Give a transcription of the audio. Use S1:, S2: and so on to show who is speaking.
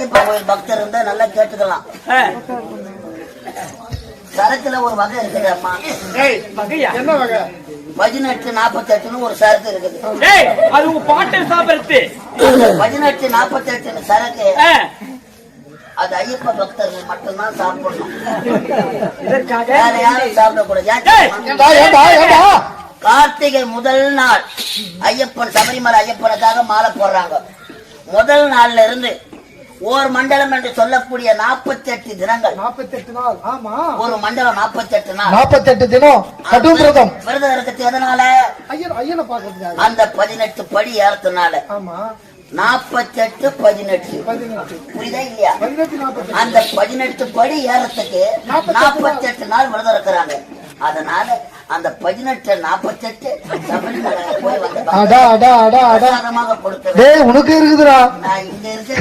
S1: ஐயப்பன் கோயில் பக்தர் இருந்தா நல்லா கேட்டுக்கலாம். சரக்குல ஒரு வகை இருக்குது அம்மா.
S2: என்ன வகை?
S1: பதினெட்டு நாற்பத்தெட்டுன்னு ஒரு சரக்கு இருக்குது.
S3: அது உங்க பாட்டை சாப்பிடுறது.
S1: பதினெட்டு நாற்பத்தெட்டுன்னு சரக்கு.
S3: ஆ,
S1: அது ஐயப்ப பக்தர்கள் மட்டும்தான் சாப்பிடணும். வேற யாரும் சாப்பிடக்கூடாது. கார்த்திகை முதல் நாள். ஐயப்பன் சபரிமலை ஐயப்பனுக்காக மாலை போடுறாங்க. முதல் நாள்ல இருந்து ஓர் மண்டலம் என்று சொல்லக்கூடிய நாற்பத்தெட்டு தினங்கள்.
S2: நாற்பத்தெட்டு நாள். ஆமா.
S1: ஒரு மண்டலம் நாற்பத்தெட்டு நாள்.
S2: நாற்பத்தெட்டு தினம். கடும் விரதம்
S1: விரதம் இருக்கிறது எதனால?
S2: ஐயன் ஐயனை பாக்குறதுக்காக
S1: அந்த பதினெட்டு படி ஏறத்துனால
S2: ஆமா.
S1: நாற்பத்தெட்டு பதினெட்டு.
S2: பதினெட்டு.
S1: புரியுதா இல்லையா? அந்த பதினெட்டு படி ஏறத்துக்கு நாற்பத்தெட்டு நாள். விரதம் இருக்கிறாங்க. அதனால அந்த பதினெட்டு நாற்பத்தெட்டு சபரிமலை போய் வந்து
S2: உனக்கு இருக்குதுடா.
S1: நான் இங்க இருக்க